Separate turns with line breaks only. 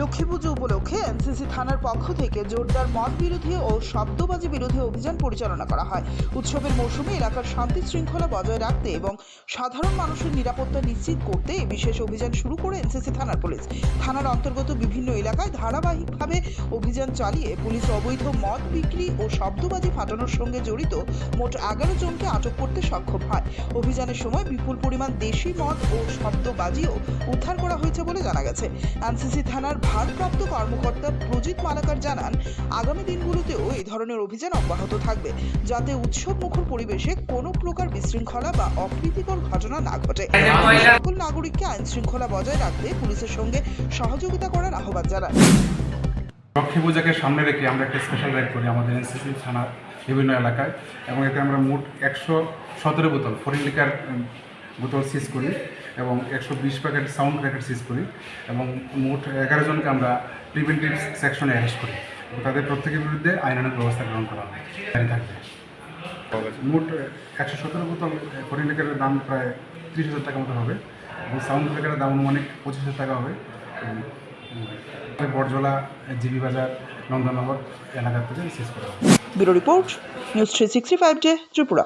লক্ষ্মী পুজো উপলক্ষে এনসিসি থানার পক্ষ থেকে জোরদার মদ বিরোধী ও শব্দবাজি বিরোধী অভিযান পরিচালনা করা হয়। উৎসবের মৌসুমে এলাকার শান্তি শৃঙ্খলা বজায় রাখতে এবং সাধারণ মানুষের নিরাপত্তা নিশ্চিত করতে এই বিশেষ অভিযান শুরু করে এনসিসি থানার পুলিশ। থানার অন্তর্গত বিভিন্ন এলাকায় ধারাবাহিকভাবে অভিযান চালিয়ে পুলিশ অবৈধ মদ বিক্রি ও শব্দবাজি ফাটানোর সঙ্গে জড়িত মোট এগারো জনকে আটক করতে সক্ষম হয়। অভিযানের সময় বিপুল পরিমাণ দেশি মদ ও শব্দবাজিও উদ্ধার করা হয়েছে বলে জানা গেছে। এনসিসি থানার ভারপ্রাপ্ত কর্মকর্তা প্রজিত মালাকার জানান, আগামী দিনগুলোতেও এই ধরনের অভিযান অব্যাহত থাকবে, যাতে উৎসব মুখর পরিবেশে কোনো প্রকার বিশৃঙ্খলা বা অপ্রীতিকর ঘটনা না ঘটে। সকল নাগরিককে আইন শৃঙ্খলা বজায় রাখতে পুলিশের সঙ্গে সহযোগিতা করার আহ্বান জানান।
লক্ষ্মী পূজাকে সামনে রেখে আমরা একটা স্পেশাল রাইড করি আমাদের এনসিসি থানার বিভিন্ন এলাকায়, এবং এতে আমরা মোট একশো সতেরো বোতল, ফরিন লিকার বোতল সিজ করি এবং একশো বিশ প্যাকেট সাউন্ড প্যাকেট সিজ করি এবং মোট এগারো জনকে আমরা প্রিভেন্টিভ সেকশনে অ্যারেস্ট করি। তাদের প্রত্যেকের বিরুদ্ধে আইনানুগ ব্যবস্থা গ্রহণ করা হয়। থাকবে। মোট একশো সতেরো বোতল ফরিন লিকারের দাম প্রায় ত্রিশ হাজার টাকা মতো হবে এবং সাউন্ড প্যাকেটের দাম অনুমানিক পঁচিশ হাজার টাকা হবে। বরজলা জিবি বাজার নন্দননগর এলাকা থেকে শেষ করা হবে
bureau report, news three sixty five day Tripura.